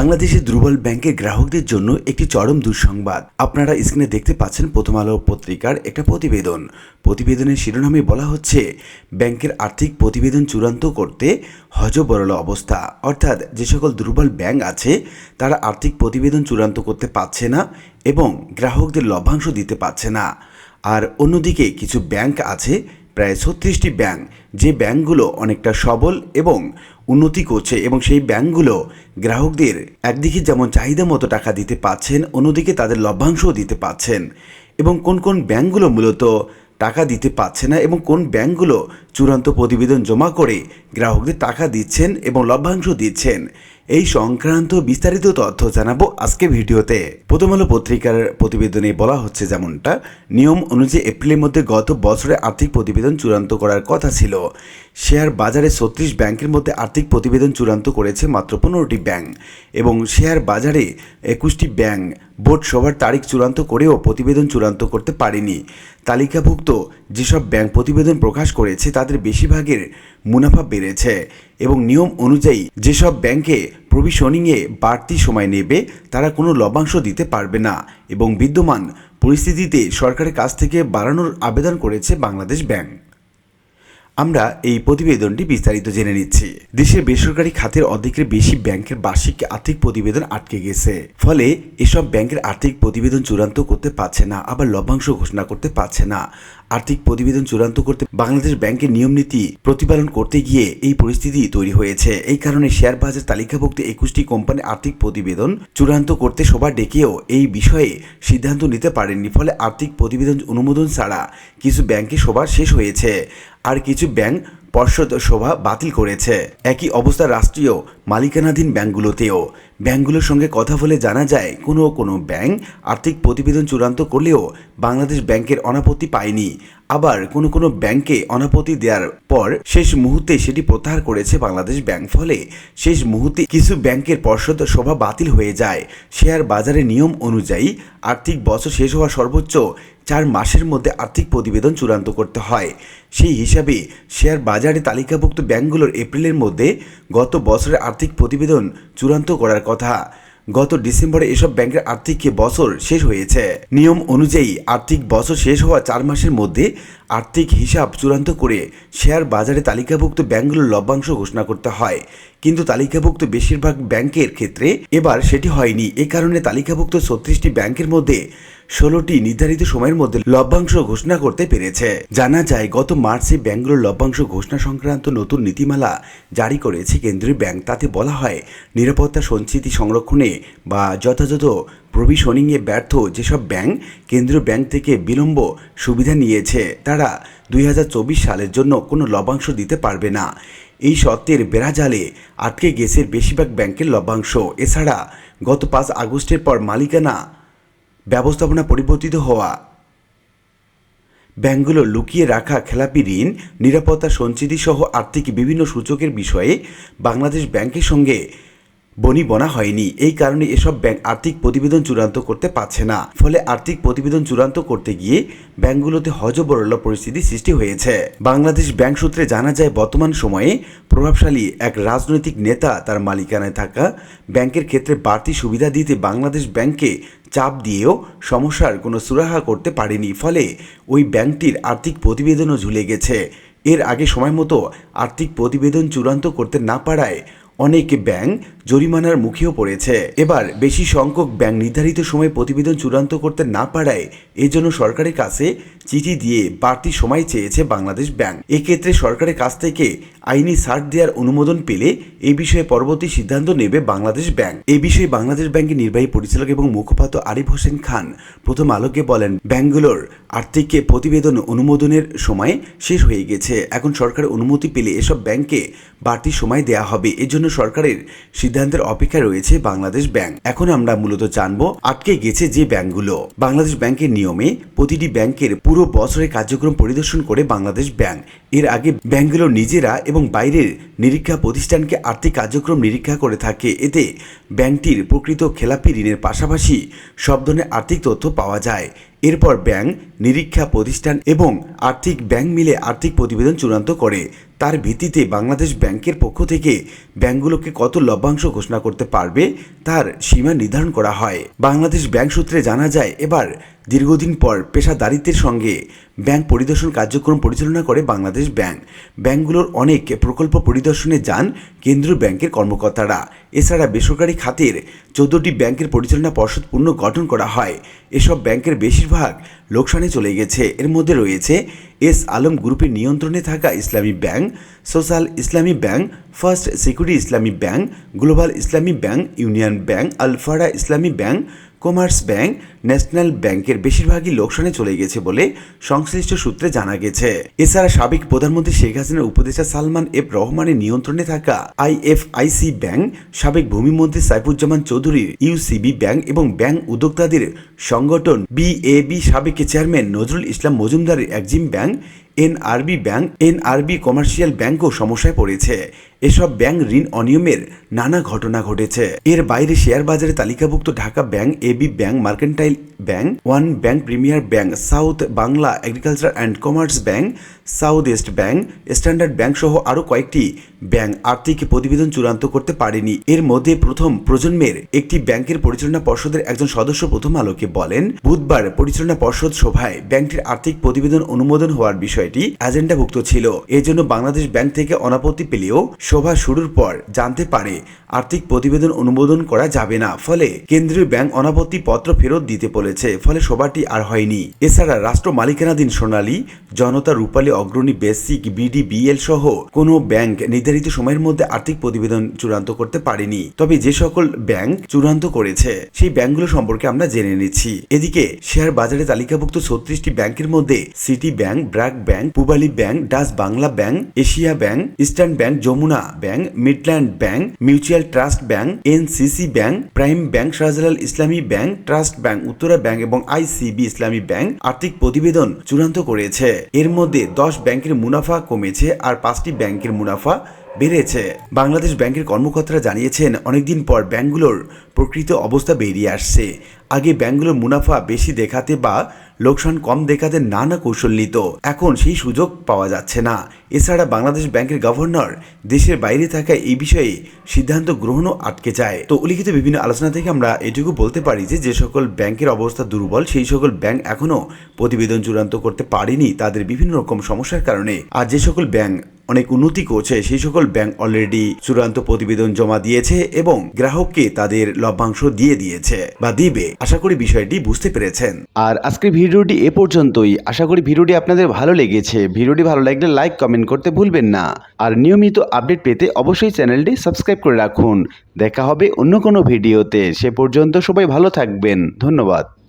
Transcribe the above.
বাংলাদেশের দুর্বল ব্যাংকের গ্রাহকদের জন্য একটি চরম দুঃসংবাদ। আপনারা স্ক্রিনে দেখতে পাচ্ছেন প্রথম আলো পত্রিকার একটা প্রতিবেদন। প্রতিবেদনের শিরোনামে বলা হচ্ছে, ব্যাংকের আর্থিক প্রতিবেদন চূড়ান্ত করতে হজবরল অবস্থা। অর্থাৎ যে সকল দুর্বল ব্যাংক আছে, তারা আর্থিক প্রতিবেদন চূড়ান্ত করতে পারছে না এবং গ্রাহকদের লভ্যাংশ দিতে পারছে না। আর অন্যদিকে কিছু ব্যাংক আছে, প্রায় ছত্রিশটি ব্যাংক, যে ব্যাংকগুলো অনেকটা সবল এবং উন্নতি করছে এবং সেই ব্যাংকগুলো গ্রাহকদের একদিকে যেমন চাহিদা মতো টাকা দিতে পাচ্ছেন, অন্যদিকে তাদের লভ্যাংশও দিতে পাচ্ছেন। এবং কোন কোন ব্যাংকগুলো মূলত টাকা দিতে পারছে না এবং কোন ব্যাংকগুলো চূড়ান্ত প্রতিবেদন জমা করে গ্রাহকদের টাকা দিচ্ছেন এবং লভ্যাংশ দিচ্ছেন, এই সংক্রান্ত বিস্তারিত তথ্য জানাব আজকে ভিডিওতে। প্রথম আলো পত্রিকার প্রতিবেদনে বলা হচ্ছে যেমনটা, নিয়ম অনুযায়ী এপ্রিলের মধ্যে গত বছরে আর্থিক প্রতিবেদন চূড়ান্ত করার কথা ছিল। শেয়ার বাজারে ছত্রিশ ব্যাংকের মধ্যে আর্থিক প্রতিবেদন চূড়ান্ত করেছে মাত্র পনেরোটি ব্যাংক এবং শেয়ার বাজারে একুশটি ব্যাংক বোর্ড সভার তারিখ চূড়ান্ত করেও প্রতিবেদন চূড়ান্ত করতে পারেনি। তালিকাভুক্ত যেসব ব্যাংক প্রতিবেদন প্রকাশ করেছে, তাদের বেশিরভাগের মুনাফা বেড়েছে এবং নিয়ম অনুযায়ী যেসব ব্যাংকে প্রভিশনিংয়ে বাড়তি সময় নেবে, তারা কোনো লভ্যাংশ দিতে পারবে না এবং বিদ্যমান পরিস্থিতিতে সরকারের কাছ থেকে বাড়ানোর আবেদন করেছে বাংলাদেশ ব্যাংক। আমরা এই প্রতিবেদনটি বিস্তারিত জেনে নিচ্ছি। দেশের বেসরকারি খাতের অর্ধেকের বেশি ব্যাংকের বার্ষিক আর্থিক প্রতিবেদন আটকে গেছে। ফলে এসব ব্যাংকের আর্থিক প্রতিবেদন চূড়ান্ত করতে পারছে না, আবার লভ্যাংশ ঘোষণা করতে পারছে না। আর্থিক প্রতিবেদন চূড়ান্ত করতে বাংলাদেশ ব্যাংকের নিয়ম নীতি প্রতিপালন করতে গিয়ে এই পরিস্থিতি তৈরি হয়েছে। এই কারণে শেয়ার বাজার তালিকাভুক্ত একুশটি কোম্পানি আর্থিক প্রতিবেদন চূড়ান্ত করতে সভা ডেকেও এই বিষয়ে সিদ্ধান্ত নিতে পারেননি। ফলে আর্থিক প্রতিবেদন অনুমোদন ছাড়া কিছু ব্যাংকে সভা শেষ হয়েছে। আর কিছু ব্যাংক পর্ষদ সভা বাতিল করেছে। একই অবস্থা রাষ্ট্রীয় মালিকানাধীন ব্যাংকগুলোতেও। ব্যাংকগুলোর সঙ্গে কথা বলে জানা যায়, কোনো কোনো ব্যাংক আর্থিক প্রতিবেদন চূড়ান্ত করলেও বাংলাদেশ ব্যাংকের অনাপত্তি পায়নি। আবার কোনো কোনো ব্যাংকে অনাপত্তি দেওয়ার পর শেষ মুহূর্তে সেটি প্রত্যাহার করেছে বাংলাদেশ ব্যাংক। ফলে শেষ মুহূর্তে কিছু ব্যাংকের পর্ষদ সভা বাতিল হয়ে যায়। শেয়ার বাজারের নিয়ম অনুযায়ী আর্থিক বছর শেষ হওয়া সর্বোচ্চ চার মাসের মধ্যে আর্থিক প্রতিবেদন চূড়ান্ত করতে হয়। সেই হিসাবে শেয়ার বাজারে তালিকাভুক্ত ব্যাংকগুলোর এপ্রিলের মধ্যে গত বছরের আর্থিক প্রতিবেদন চূড়ান্ত করার কথা। গত ডিসেম্বরে এসব ব্যাংকের আর্থিক বছর শেষ হয়েছে। নিয়ম অনুযায়ী আর্থিক বছর শেষ হওয়া চার মাসের মধ্যে আর্থিক হিসাব চূড়ান্ত করে শেয়ার বাজারে তালিকাভুক্ত ব্যাংকগুলোর লভ্যাংশ ঘোষণা করতে হয়। কিন্তু তালিকাভুক্ত বেশিরভাগ ব্যাংকের ক্ষেত্রে এবার সেটি হয়নি। এ কারণে তালিকাভুক্ত ছত্রিশটি ব্যাংকের মধ্যে ষোলোটি নির্ধারিত সময়ের মধ্যে লভ্যাংশ ঘোষণা করতে পেরেছে। জানা যায়, গত মার্চে ব্যাংকগুলোর লভ্যাংশ ঘোষণা সংক্রান্ত নতুন নীতিমালা জারি করেছে কেন্দ্রীয় ব্যাংক। তাতে বলা হয়, নিরাপত্তা, সঞ্চিতি সংরক্ষণে বা যথাযথ প্রভিশনিংয়ে ব্যর্থ যেসব ব্যাংক কেন্দ্রীয় ব্যাংক থেকে বিলম্ব সুবিধা নিয়েছে, তারা দুই হাজার চব্বিশ সালের জন্য কোনো লভ্যাংশ দিতে পারবে না। এই সত্ত্বের বেড়াজালে আটকে গেছে বেশিরভাগ ব্যাংকের লভ্যাংশ। এছাড়া, গত পাঁচ আগস্টের পর মালিকানা ব্যবস্থাপনা পরিবর্তিত হওয়া। ব্যাংকগুলো লুকিয়ে রাখা খেলাপি ঋণ, নিরাপত্তা সঞ্চিতি সহ আর্থিক বিভিন্ন সূচকের বিষয়ে বাংলাদেশ ব্যাংকের সঙ্গে বনি বনা হয়নি। এই কারণে এসব ব্যাংক আর্থিক প্রতিবেদন চূড়ান্ত করতে পারছে না। ফলে আর্থিক প্রতিবেদন চূড়ান্ত করতে গিয়ে ব্যাংকগুলোতে হজবরল পরিস্থিতি সৃষ্টি হয়েছে। বাংলাদেশ ব্যাংক সূত্রে জানা যায়, বর্তমান সময়ে প্রভাবশালী এক রাজনৈতিক নেতা তার মালিকানায় থাকা ব্যাংকের ক্ষেত্রে বাড়তি সুবিধা দিতে বাংলাদেশ ব্যাংকে চাপ দিয়েও সমস্যার কোনো সুরাহা করতে পারেনি। ফলে ওই ব্যাংকটির আর্থিক প্রতিবেদনও ঝুলে গেছে। এর আগে সময় মতো আর্থিক প্রতিবেদন চূড়ান্ত করতে না পারায় অনেক ব্যাংক জরিমানার মুখেও পড়েছে। এবার বেশি সংখ্যক ব্যাংক নির্ধারিত সময় প্রতিবেদন চূড়ান্ত করতে না পারায় এজন্য সরকারের কাছে চিঠি দিয়ে বাড়তি সময় চেয়েছে বাংলাদেশ ব্যাংক। এক্ষেত্রে সরকারের কাছ থেকে আইনি ছাড় দেওয়ার অনুমোদন পেলে এই বিষয়ে পরবর্তী সিদ্ধান্ত নেবে বাংলাদেশ ব্যাংক। এ বিষয়ে বাংলাদেশ ব্যাংকের নির্বাহী পরিচালক এবং মুখপাত্র আরিফ হোসেন খান প্রথম আলোকে বলেন, ব্যাংকগুলোর আর্থিককে প্রতিবেদন অনুমোদনের সময় শেষ হয়ে গেছে। এখন সরকারের অনুমতি পেলে এসব ব্যাংকে বাড়তি সময় দেয়া হবে। এজন্য সরকারের সিদ্ধান্তের অপেক্ষায় রয়েছে বাংলাদেশ ব্যাংক। এখন আমরা মূলত জানব, আটকে গেছে যে ব্যাংকগুলো। বাংলাদেশ ব্যাংকের নিয়মে প্রতিটি ব্যাংকের পুরো বছরের কার্যক্রম পরিদর্শন করে বাংলাদেশ ব্যাংক। এর আগে ব্যাংকগুলো নিজেরা এবং বাইরের নিরীক্ষা প্রতিষ্ঠানকে আর্থিক কার্যক্রম নিরীক্ষা করে থাকে। এতে ব্যাংকটির প্রকৃত খেলাপি ঋণের পাশাপাশি সব ধরনের আর্থিক তথ্য পাওয়া যায়। এরপর ব্যাংক, নিরীক্ষা প্রতিষ্ঠান এবং আর্থিক ব্যাংক মিলে আর্থিক প্রতিবেদন চূড়ান্ত করে। তার ভিত্তিতে বাংলাদেশ ব্যাংকের পক্ষ থেকে ব্যাংকগুলোকে কত লভ্যাংশ ঘোষণা করতে পারবে তার সীমা নির্ধারণ করা হয়। বাংলাদেশ ব্যাংক সূত্রে জানা যায়, এবার দীর্ঘদিন পর পেশাদারিত্বের সঙ্গে ব্যাংক পরিদর্শন কার্যক্রম পরিচালনা করে বাংলাদেশ ব্যাংক। ব্যাংকগুলোর অনেক প্রকল্প পরিদর্শনে যান কেন্দ্রীয় ব্যাংকের কর্মকর্তারা। এছাড়া বেসরকারি খাতের চোদ্দটি ব্যাংকের পরিচালনা পর্ষদ পূর্ণ গঠন করা হয়। এসব ব্যাংকের বেশিরভাগ লোকসানে চলে গেছে। এর মধ্যে রয়েছে এস আলম গ্রুপের নিয়ন্ত্রণে থাকা Islami bank, social Islami bank, first security Islami bank, global Islami bank, union bank, আলফারা Islami bank, commerce bank national ব্যাংকের বেশিরভাগই লোকসানে চলে গেছে বলে সংশ্লিষ্ট সূত্রে জানা গেছে। এছাড়া সাবেক প্রধানমন্ত্রী শেখ হাসিনার উপদেষ্টা সালমান এফ রহমানের নিয়ন্ত্রণে থাকা আইএফআইসি ব্যাংক, সাবেক ভূমিমন্ত্রী সাইফুজ্জামান চৌধুরীর ইউসিবি ব্যাংক এবং ব্যাংক উদ্যোক্তাদের সংগঠন বিএবি সাবেক চেয়ারম্যান নজরুল ইসলাম মজুমদারের Exim bank, NRB bank, NRB commercial ব্যাংকও সমস্যায় পড়েছে। এসব ব্যাংক ঋণ অনিয়মের নানা ঘটনা ঘটেছে। এর বাইরে শেয়ার বাজারে তালিকাভুক্ত Dhaka bank, AB bank, mercantile bank one bank premier bank south Bangla agriculture and commerce bank south east bank standard bank সহ আরও কয়েকটি ব্যাংক আর্থিক প্রতিবেদন চূড়ান্ত করতে পারেনি। এর মধ্যে প্রথম প্রজন্মের একটি ব্যাংকের পরিচালনা পর্ষদের একজন সদস্য প্রথম আলোকে বলেন, বুধবার পরিচালনা পর্ষদ সভায় ব্যাংকটির আর্থিক প্রতিবেদন অনুমোদন হওয়ার বিষয়টি এজেন্ডাভুক্ত ছিল। এজন্য বাংলাদেশ ব্যাংক থেকে অনাপত্তি পেলেও সভা শুরুর পর জানতে পারে, আর্থিক প্রতিবেদন অনুমোদন করা যাবে না। ফলে কেন্দ্রীয় ব্যাংক অনাপত্তি পত্র ফেরত দিতে বলেছে, ফলে সভাটি আর হয়নি। এছাড়া রাষ্ট্র মালিকানাধীন Sonali, Janata Rupali, Agrani basic BD BL সহ কোনো ব্যাংক নির্ধারিত সময়ের মধ্যে আর্থিক প্রতিবেদন চূড়ান্ত করতে পারেনি। তবে যে সকল ব্যাংক চূড়ান্ত করেছে, সেই ব্যাংকগুলো সম্পর্কে আমরা জেনে নিচ্ছি। এদিকে, শেয়ার বাজারে তালিকাভুক্ত ছত্রিশটি ব্যাংকের মধ্যে city bank, BRAC bank, Pubali bank, Dutch Bangla bank, Asia bank, eastern bank, Jamuna bank, Midland bank, mutual trust bank, NCC bank, prime bank, Shahjalal Islami bank, trust bank, Uttara bank এবং ICB Islami bank আর্থিক প্রতিবেদন চূড়ান্ত করেছে। এর মধ্যে দশ ব্যাংকের মুনাফা কমেছে আর পাঁচটি ব্যাংকের মুনাফা বেড়েছে। বাংলাদেশ ব্যাংকের কর্মকর্তারা জানিয়েছেন, অনেকদিন পর ব্যাংকগুলোর প্রকৃত অবস্থা বেরিয়ে আসছে। আগে ব্যাংকগুলোর মুনাফা বেশি দেখাতে বা লোকসান কম দেখাতে নানা কৌশল নিত। এখন সেই সুযোগ পাওয়া যাচ্ছে না। এছাড়া বাংলাদেশ ব্যাংকের গভর্নর দেশের বাইরে থাকায় এই বিষয়ে সিদ্ধান্ত গ্রহণও আটকে যায়। তো উল্লিখিত বিভিন্ন আলোচনা থেকে আমরা এটুকু বলতে পারি যে যে সকল ব্যাংকের অবস্থা দুর্বল, সেই সকল ব্যাংক এখনও প্রতিবেদন চূড়ান্ত করতে পারেনি তাদের বিভিন্ন রকম সমস্যার কারণে। আর যে সকল ব্যাংক অনেক উন্নতি করছে। সেই সকল ব্যাংক অলরেডি চূড়ান্ত প্রতিবেদন জমা দিয়েছে এবং গ্রাহককে তাদের লভ্যাংশ দিয়ে দিয়েছে বা দিবে। আশা করি বিষয়টি বুঝতে পেরেছেন। আর আজকের ভিডিওটি এ পর্যন্তই। আশা করি ভিডিওটি আপনাদের ভালো লেগেছে। ভিডিওটি ভালো লাগলে লাইক, কমেন্ট করতে ভুলবেন না। আর নিয়মিত আপডেট পেতে অবশ্যই চ্যানেলটি সাবস্ক্রাইব করে রাখুন। দেখা হবে অন্য কোনো ভিডিওতে। সে পর্যন্ত সবাই ভালো থাকবেন। ধন্যবাদ।